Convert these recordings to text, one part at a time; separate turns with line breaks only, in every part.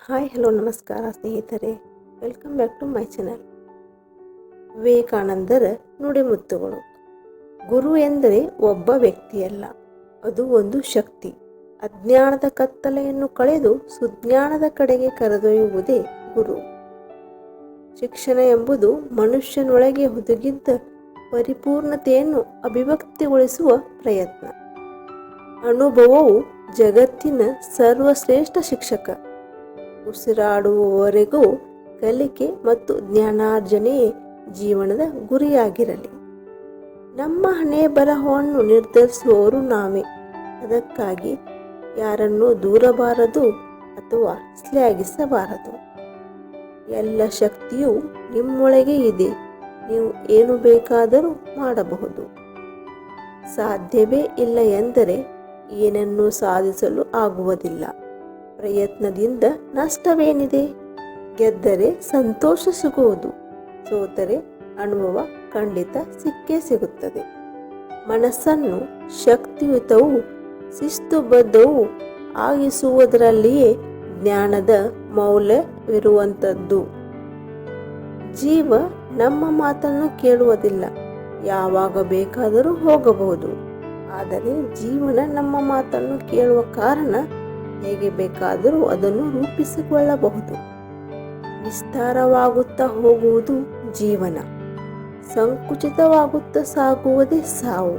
Hi, hello, ನಮಸ್ಕಾರ ಸ್ನೇಹಿತರೆ. Welcome back to my channel ವಿವೇಕಾನಂದರ ನುಡಿಮುತ್ತುಗಳು ಗುರು ಎಂದರೆ ಒಬ್ಬ ವ್ಯಕ್ತಿಯಲ್ಲ, ಅದು ಒಂದು ಶಕ್ತಿ. ಅಜ್ಞಾನದ ಕತ್ತಲೆಯನ್ನು ಕಳೆದು ಸುಜ್ಞಾನದ ಕಡೆಗೆ ಕರೆದೊಯ್ಯುವುದೇ ಗುರು. ಶಿಕ್ಷಣ ಎಂಬುದು ಮನುಷ್ಯನೊಳಗೆ ಹುದುಗಿದ್ದ ಪರಿಪೂರ್ಣತೆಯನ್ನು ಅಭಿವ್ಯಕ್ತಿಗೊಳಿಸುವ ಪ್ರಯತ್ನ. ಅನುಭವವು ಜಗತ್ತಿನ ಸರ್ವಶ್ರೇಷ್ಠ ಶಿಕ್ಷಕ. ಉಸಿರಾಡುವವರೆಗೂ ಕಲಿಕೆ ಮತ್ತು ಜ್ಞಾನಾರ್ಜನೆ ಜೀವನದ ಗುರಿಯಾಗಿರಲಿ. ನಮ್ಮ ಹಣೆ ಬರಹವನ್ನು ನಿರ್ಧರಿಸುವವರು ನಾವೇ. ಅದಕ್ಕಾಗಿ ಯಾರನ್ನೂ ದೂರಬಾರದು ಅಥವಾ ಶ್ಲಾಘಿಸಬಾರದು. ಎಲ್ಲ ಶಕ್ತಿಯು ನಿಮ್ಮೊಳಗೆ ಇದೆ. ನೀವು ಏನು ಬೇಕಾದರೂ ಮಾಡಬಹುದು. ಸಾಧ್ಯವೇ ಇಲ್ಲ ಎಂದರೆ ಏನನ್ನೂ ಸಾಧಿಸಲು ಆಗುವುದಿಲ್ಲ. ಪ್ರಯತ್ನದಿಂದ ನಷ್ಟವೇನಿದೆ? ಗೆದ್ದರೆ ಸಂತೋಷ ಸಿಗುವುದು. ಸೋತರೆ ಅನುಭವ ಖಂಡಿತ ಸಿಕ್ಕೇ ಸಿಗುತ್ತದೆ. ಮನಸ್ಸನ್ನು ಶಕ್ತಿಯುತವೂ ಶಿಸ್ತುಬದ್ಧವೂ ಆಗಿಸುವುದರಲ್ಲಿಯೇ ಜ್ಞಾನದ ಮೌಲ್ಯವಿರುವಂಥದ್ದು. ಜೀವ ನಮ್ಮ ಮಾತನ್ನು ಕೇಳುವುದಿಲ್ಲ. ಯಾವಾಗ ಬೇಕಾದರೂ ಹೋಗಬಹುದು. ಆದರೆ ಜೀವನ ನಮ್ಮ ಮಾತನ್ನು ಕೇಳುವ ಕಾರಣ ಹೇಗೆ ಬೇಕಾದರೂ ಅದನ್ನು ರೂಪಿಸಿಕೊಳ್ಳಬಹುದು. ವಿಸ್ತಾರವಾಗುತ್ತಾ ಹೋಗುವುದು ಜೀವನ. ಸಂಕುಚಿತವಾಗುತ್ತಾ ಸಾಗುವುದೇ ಸಾವು.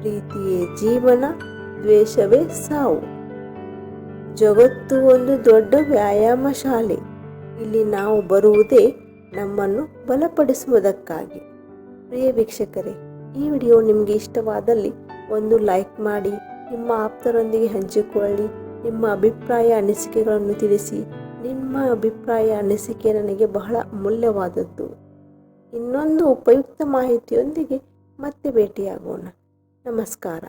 ಪ್ರೀತಿಯೇ ಜೀವನ, ದ್ವೇಷವೇ ಸಾವು. ಜಗತ್ತು ಒಂದು ದೊಡ್ಡ ವ್ಯಾಯಾಮ ಶಾಲೆ ಇಲ್ಲಿ ನಾವು ಬರುವುದೇ ನಮ್ಮನ್ನು ಬಲಪಡಿಸುವುದಕ್ಕಾಗಿ. ಪ್ರಿಯ ವೀಕ್ಷಕರೇ, ಈ ವಿಡಿಯೋ ನಿಮಗೆ ಇಷ್ಟವಾದಲ್ಲಿ ಒಂದು ಲೈಕ್ ಮಾಡಿ, ನಿಮ್ಮ ಆಪ್ತರೊಂದಿಗೆ ಹಂಚಿಕೊಳ್ಳಿ. ನಿಮ್ಮ ಅಭಿಪ್ರಾಯ ಅನಿಸಿಕೆಗಳನ್ನು ತಿಳಿಸಿ. ನಿಮ್ಮ ಅಭಿಪ್ರಾಯ ಅನಿಸಿಕೆ ನನಗೆ ಬಹಳ ಅಮೂಲ್ಯವಾದದ್ದು. ಇನ್ನೊಂದು ಉಪಯುಕ್ತ ಮಾಹಿತಿಯೊಂದಿಗೆ ಮತ್ತೆ ಭೇಟಿಯಾಗೋಣ. ನಮಸ್ಕಾರ.